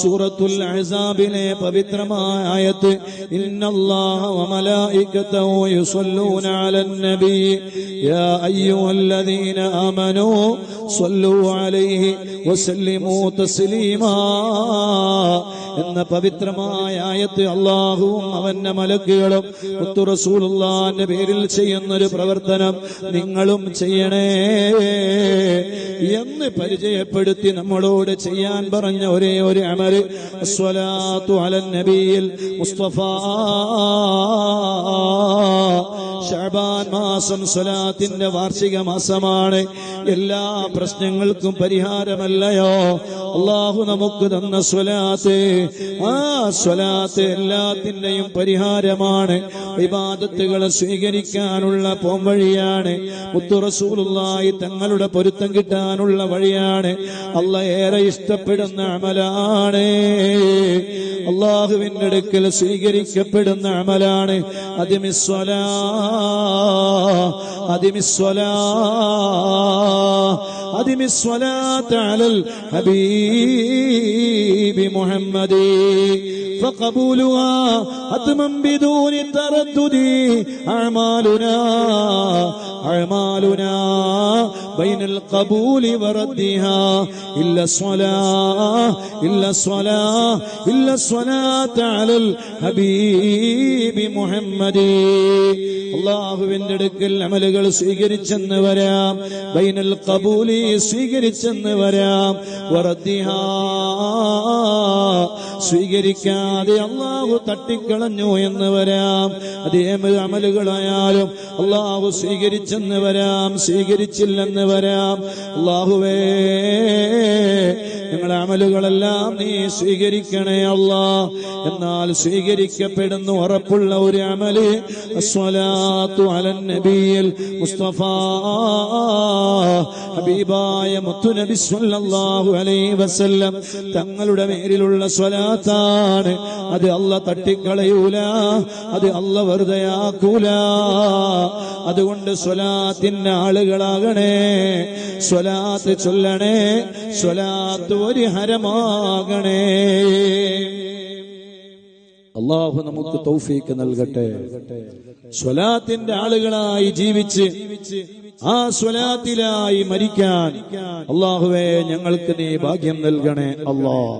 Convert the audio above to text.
സൂറത്തുൽ അഹ്സാബിലെ പവിത്രമായ ആയത്ത് ഇന്നല്ലാഹ വമലായികതഹു യുസല്ലൂന അലൻ നബി യാ അയ്യുഹല്ലദീന ആമനൂ സ്വല്ലു അലൈഹി വസല്ലിമൂ തസ്ലീമാ എന്ന പവിത്രമായ ആയത്ത് അള്ളാഹുവും അവന്റെ മലക്കുകളും റസൂലുള്ളാന്റെ പേരിൽ ചെയ്യുന്നൊരു പ്രവർത്തനം നിങ്ങളും ചെയ്യണേ എന്ന് പരിചയപ്പെടുത്തി നമ്മളോട് ചെയ്യാൻ പറഞ്ഞ ഒരേ ഒരു അമൽ അലൻ നബിയിൽ മുസ്തഫ. ഷാബാൻ മാസം സ്വലാത്തിന്റെ വാർഷിക മാസമാണ്. എല്ലാ പ്രശ്നങ്ങൾക്കും പരിഹാരമല്ലയോ? അള്ളാഹു നമുക്ക് തന്ന സ്വലാത്ത്. ആ സ്വലാത്ത് എല്ലാത്തിന്റെയും പരിഹാരമാണ്. വിവാദത്തുകളെ സ്വീകരിക്കാനുള്ള പോംവഴിയാണ് മുത്തുറസൂലുള്ളായി തങ്ങളുടെ പൊരുത്തം കിട്ടാനുള്ള വഴിയാണ്. അല്ല ഏറെ ഇഷ്ടപ്പെടുന്ന അമലാണ്. അള്ളാഹുവിന്റെ അടുക്കൽ സ്വീകരിക്കപ്പെടുന്ന അമലാണ്. അതിമിസ്വലാ أدم الصلاة أدم الصلاة على الحبيب محمد فقبولها حتما بدون تردد أعمالنا أعمالنا بين القبول وردها إلا الصلاة إلا الصلاة إلا الصلاة على الحبيب محمد അള്ളാഹുവിന്റെ അടുക്കൽ അമലുകൾ സ്വീകരിച്ചെന്ന് വരാം ബൈനൽ കബൂലി സ്വീകരിച്ചെന്ന് വരാം വറദ്ദിഹാ സ്വീകരിക്കാതെ അള്ളാഹു തട്ടിക്കളഞ്ഞു എന്ന് വരാം അതേ അമലുകളായാലും അള്ളാഹു സ്വീകരിച്ചെന്ന് വരാം സ്വീകരിച്ചില്ലെന്ന് വരാം. അള്ളാഹുവേ ഞങ്ങളുടെ അമലുകളെല്ലാം നീ സ്വീകരിക്കണേ അല്ല എന്നാൽ സ്വീകരിക്കപ്പെടുന്നു ഉറപ്പുള്ള ഒരു അമൽ മുസ്തഫ ഹബീബായ മുത്തുനബി സല്ലല്ലാഹു അലൈഹി വസല്ലം തങ്ങളുടെ മേലിലുള്ള സ്വലാത്താണ്. അത് അല്ല തട്ടിക്കളയൂല അത് അല്ല വെറുതെയാക്കൂല. അതുകൊണ്ട് സ്വലാത്തിന്റെ ആളുകളാകണേ സ്വലാത്ത് ചൊല്ലണേ സ്വലാത്ത് ഒരു ഹരമാകണേ. അള്ളാഹു നമുക്ക് തൗഫീക്ക് നൽകട്ടെ. സ്വലാത്തിന്റെ ആളുകളായി ജീവിച്ച് ആ സ്വലാത്തിലായി മരിക്കാൻ അള്ളാഹുവേ ഞങ്ങൾക്ക് നീ ഭാഗ്യം നൽകണേ. അള്ളാഹ്